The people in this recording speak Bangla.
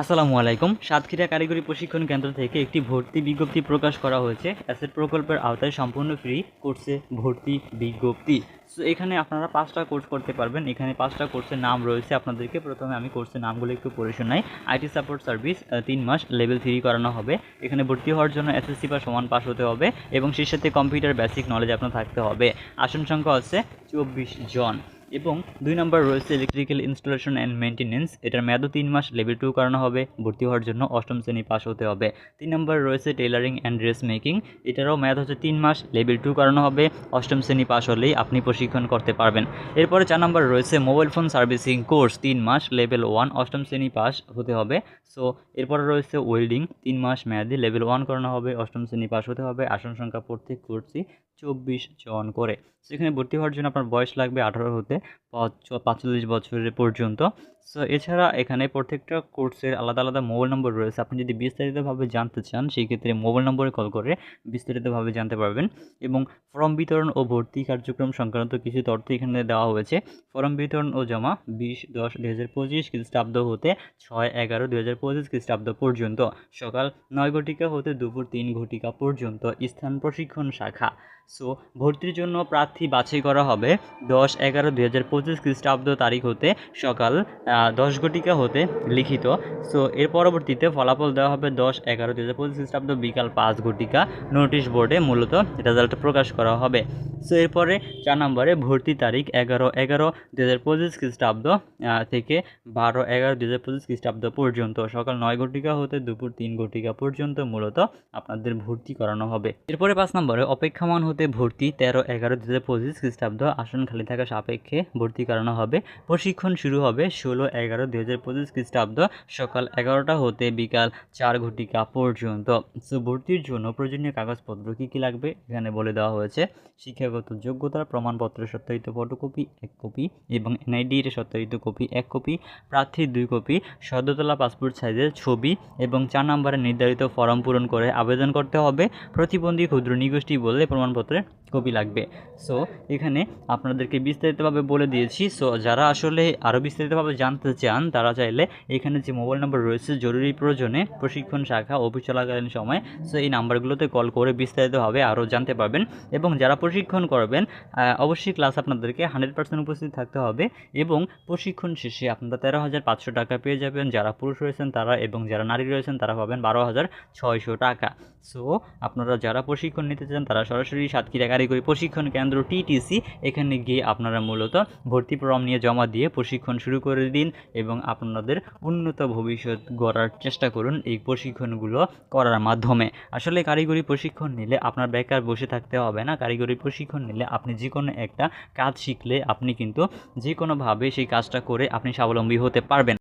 আসসালামু আলাইকুম। সাতক্ষীরা কারিগরি প্রশিক্ষণ কেন্দ্র থেকে একটি ভর্তি বিজ্ঞপ্তি প্রকাশ করা হয়েছে। অ্যাসেট প্রকল্পের আওতায় সম্পূর্ণ ফ্রি কোর্সে ভর্তি বিজ্ঞপ্তি। সো এখানে আপনারা পাঁচটা কোর্স করতে পারবেন। এখানে পাঁচটা কোর্সের নাম রয়েছে আপনাদেরকে। প্রথমে আমি কোর্সের নামগুলো একটু পড়ে শোনাই। আইটি সাপোর্ট সার্ভিস তিন মাস, লেভেল থ্রি করানো হবে। এখানে ভর্তি হওয়ার জন্য এসএসসি বা সমান পাস হতে হবে এবং সেই সাথে কম্পিউটার বেসিক নলেজ আপনার থাকতে হবে। আসন সংখ্যা আছে চব্বিশ জন। এবং দুই নম্বর রয়েছে ইলেকট্রিক্যাল ইনস্টলেশন অ্যান্ড মেনটেনেন্স এটার মেয়াদও তিন মাস লেভেল টু করানো হবে, ভর্তি হওয়ার জন্য অষ্টম শ্রেণি পাস হতে হবে। তিন নম্বর রয়েছে টেলারিং অ্যান্ড ড্রেস মেকিং এটারও মেয়াদ হচ্ছে তিন মাস লেভেল টু করানো হবে, অষ্টম শ্রেণি পাস হলেই আপনি প্রশিক্ষণ করতে পারবেন। এরপরে চার নম্বর রয়েছে মোবাইল ফোন সার্ভিসিং কোর্স তিন মাস লেভেল ওয়ান অষ্টম শ্রেণি পাস হতে হবে। সো এরপরে রয়েছে ওয়েল্ডিং তিন মাস মেয়াদি লেভেল ওয়ান করানো হবে, অষ্টম শ্রেণি পাস হতে হবে, আসন সংখ্যা প্রত্যেক কোর্সই চব্বিশ জন করে। সেখানে ভর্তি হওয়ার জন্য আপনার বয়স লাগবে আঠারো হতে পাঁচচল্লিশ বছরের পর্যন্ত। সো এছাড়া এখানে প্রত্যেকটা কোর্সের আলাদা আলাদা মোবাইল নম্বর রয়েছে। আপনি যদি বিস্তারিতভাবে জানতে চান, সেই ক্ষেত্রে মোবাইল নম্বরে কল করে বিস্তারিতভাবে জানতে পারবেন। এবং ফর্ম বিতরণ ও ভর্তি কার্যক্রম সংক্রান্ত কিছু তথ্য এখানে দেওয়া হয়েছে। ফর্ম বিতরণ ও জমা বিশ দশ দুই হাজার পঁচিশ খ্রিস্টাব্দ হতে ছয় এগারো দুই হাজার পঁচিশ খ্রিস্টাব্দ পর্যন্ত। সকাল নয় ঘটিকা হতে দুপুর তিন ঘটিকা পর্যন্ত স্থান প্রশিক্ষণ শাখা। সো ভর্তির জন্য প্রার্থী বাছাই করা হবে। দশ এগারো দুই হাজার পঁচিশ খ্রিস্টাব্দ তারিখ হতে সকাল দশ ঘটিকা হতে লিখিত। সো এর পরবর্তীতে ফলাফল দেওয়া হবে দশ, এগারো দু হাজার পঁচিশ খ্রিস্টাব্দ বিকাল পাঁচ ঘটিকা। নোটিশ বোর্ডে মূলত রেজাল্ট প্রকাশ করা হবে। সো এরপরে চার নম্বরে ভর্তি তারিখ এগারো এগারো দু হাজার পঁচিশ খ্রিস্টাব্দ থেকে বারো, এগারো দু হাজার পঁচিশ খ্রিস্টাব্দ পর্যন্ত। সকাল নয় ঘটিকা হতে দুপুর তিন ঘটিকা পর্যন্ত মূলত আপনাদের ভর্তি করানো হবে। এরপরে পাঁচ নম্বরে অপেক্ষামান হতে ভর্তি তেরো, এগারো দু হাজার পঁচিশ খ্রিস্টাব্দ আসন খালি থাকা সাপেক্ষে ভর্তি করানো হবে। প্রশিক্ষণ শুরু হবে ষোলো এগারো দু হাজার পঁচিশ খ্রিস্টাব্দ সকাল এগারোটা হতে বিকাল চার ঘটিকা পর্যন্ত। সো ভর্তির জন্য প্রয়োজনীয় কাগজপত্র কী কী লাগবে? এখানে বলে দেওয়া হয়েছে, শিক্ষাগত যোগ্যতার প্রমাণপত্র, সত্যায়িত ফটোকপি এক কপি এবং এনআইডির সত্যায়িত কপি এক কপি, প্রার্থীর দুই কপি, সদ্যতলা পাসপোর্ট সাইজের ছবি এবং চার নম্বরে নির্ধারিত ফর্ম পূরণ করে আবেদন করতে হবে। প্রতিবন্ধী, ক্ষুদ্র, নিগোষ্ঠী বললে প্রমাণপত্রের কপি লাগবে। সো এখানে আপনাদেরকে বিস্তারিতভাবে বলে দিয়েছি। সো যারা আসলে আরও বিস্তারিতভাবে জানতে চান, তারা চাইলে এখানে যে মোবাইল নম্বর রয়েছে, জরুরি প্রয়োজনে প্রশিক্ষণ শাখা অফিস চলাকালীন সময় সো এই নাম্বারগুলোতে কল করে বিস্তারিতভাবে আরও জানতে পারবেন। এবং যারা প্রশিক্ষণ করবেন অবশ্যই ক্লাস আপনাদেরকে হান্ড্রেড পার্সেন্ট উপস্থিত থাকতে হবে এবং প্রশিক্ষণ শেষে আপনারা তেরো হাজার পাঁচশো টাকা পেয়ে যাবেন। যারা পুরুষ রয়েছেন তারা এবং যারা নারী রয়েছেন তারা পাবেন বারো হাজার ছয়শো টাকা। সো আপনারা যারা প্রশিক্ষণ নিতে চান, তারা সরাসরি সাতক্ষীরা কারিগরি প্রশিক্ষণ কেন্দ্র টিটিসি এখানে গিয়ে আপনারা মূলত ভর্তি ফর্ম নিয়ে জমা দিয়ে প্রশিক্ষণ শুরু করে দিন এবং আপনাদের উন্নত ভবিষ্যৎ গড়ার চেষ্টা করুন এই প্রশিক্ষণগুলো করার মাধ্যমে। আসলে কারিগরি প্রশিক্ষণ নিলে আপনার বেকার বসে থাকতে হবে না। কারিগরি প্রশিক্ষণ নিলে আপনি যে কোনো একটা কাজ শিখলে আপনি কিন্তু যে কোনোভাবে সেই কাজটা করে আপনি স্বাবলম্বী হতে পারবেন।